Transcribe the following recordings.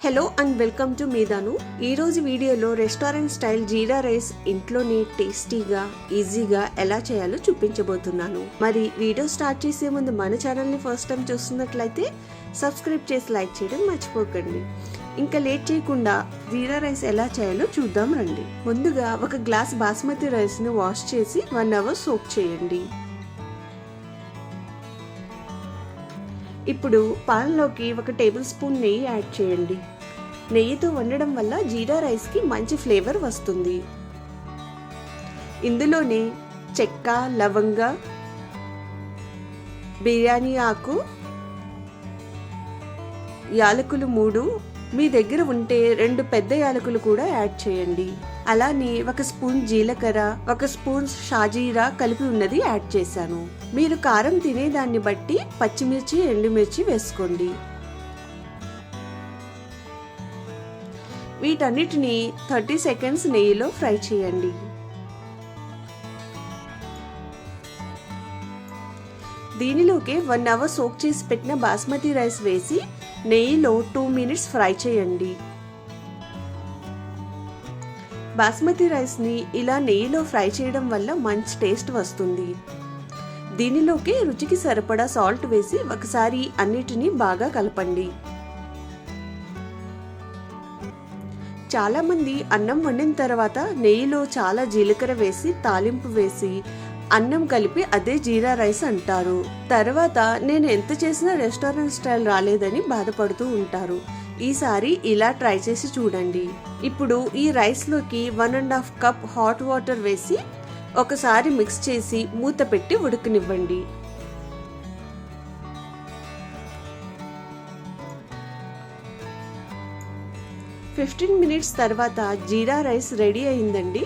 Hello and welcome to మీదాను ఈరోజు వీడియోలో రెస్టారెంట్ స్టైల్ జీరా రైస్ ఇంట్లోనే టేస్టీగా ఈజీగా ఎలా చేయాలో చూపించబోతున్నాను. మరి వీడియో స్టార్ట్ చేసే ముందు మన ఛానల్ని ఫస్ట్ టైం చూస్తున్నట్లయితే సబ్స్క్రైబ్ చేసి లైక్ చేయడం మర్చిపోకండి. ఇంకా లేట్ చేయకుండా జీరా రైస్ ఎలా చేయాలో చూద్దాం రండి. ముందుగా ఒక గ్లాస్ బాస్మతి రైస్ని వాష్ చేసి వన్ అవర్ సోక్ చేయండి. ఇప్పుడు పాన్లోకి ఒక టేబుల్ స్పూన్ నెయ్యి యాడ్ చేయండి. నెయ్యితో వండడం వల్ల జీరా రైస్కి మంచి ఫ్లేవర్ వస్తుంది. ఇందులోనే చెక్క లవంగ బిర్యానీ ఆకు యాలకులు మూడు మీ దగ్గర ఉంటే రెండు పెద్ద యాలకులు కూడా యాడ్ చేయండి. అలానే ఒక స్పూన్ జీలకర్ర ఒక స్పూన్ షాజీరా కలిపి ఉన్నది యాడ్ చేశాను. మీరు కారం తినేదాన్ని బట్టి పచ్చిమిర్చి ఎండుమిర్చి వేసుకోండి. వీటన్నిటిని థర్టీ సెకండ్స్ నెయ్యిలో ఫ్రై చేయండి. దీనిలోకి వన్ అవర్ సోక్ చేసి పెట్టిన బాస్మతి రైస్ వేసి నెయ్యిలో టూ మినిట్స్ ఫ్రై చేయండి. బాస్మతి రైస్ని ఇలా నెయ్యిలో ఫ్రై చేయడం వల్ల మంచి టేస్ట్ వస్తుంది. దీనిలోకి రుచికి సరిపడా సాల్ట్ వేసి ఒకసారి అన్నిటినీ బాగా కలపండి. చాలామంది అన్నం వండిన తర్వాత నెయ్యిలో చాలా జీలకర్ర వేసి తాలింపు వేసి అన్నం కలిపి అదే జీరా రైస్ అంటారు. తర్వాత నేను ఎంత చేసినా రెస్టారెంట్ స్టైల్ రాలేదని బాధపడుతూ ఉంటారు. ఈసారి ఇలా ట్రై చేసి చూడండి. ఇప్పుడు ఈ రైస్లోకి one and half cup hot water వేసి ఒకసారి మిక్స్ చేసి మూత పెట్టి ఉడకనివ్వండి. ఫిఫ్టీన్ మినిట్స్ తర్వాత జీరా రైస్ రెడీ అయిందండి.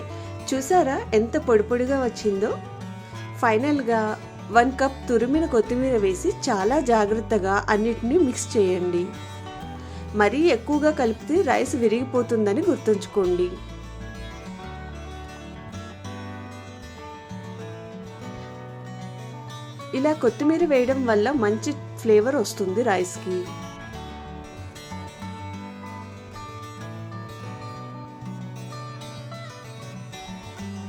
చూసారా ఎంత పొడిపొడిగా వచ్చిందో? ఫైనల్గా వన్ కప్ తురిమిన కొత్తిమీర వేసి చాలా జాగ్రత్తగా అన్నిటినీ మిక్స్ చేయండి. మరీ ఎక్కువగా కలిపితే రైస్ విరిగిపోతుందని గుర్తుంచుకోండి. ఇలా కొత్తిమీర వేయడం వల్ల మంచి ఫ్లేవర్ వస్తుంది రైస్కి.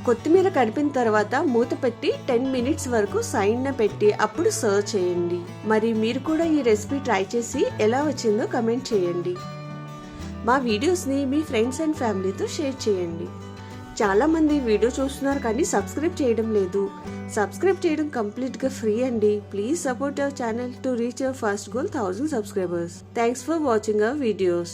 కొత్తిమీర కడిపిన తర్వాత మూత పెట్టి టెన్ మినిట్స్ వరకు సైడ్న పెట్టి అప్పుడు సర్వ్ చేయండి. మరి మీరు కూడా ఈ రెసిపీ ట్రై చేసి ఎలా వచ్చిందో కమెంట్ చేయండి. మా వీడియోస్ని మీ ఫ్రెండ్స్ అండ్ ఫ్యామిలీతో షేర్ చేయండి. చాలామంది వీడియో చూస్తున్నారు కానీ సబ్స్క్రైబ్ చేయడం లేదు. సబ్స్క్రైబ్ చేయడం కంప్లీట్గా ఫ్రీ అండి. Please support our channel to reach our first goal thousand subscribers thanks for watching our videos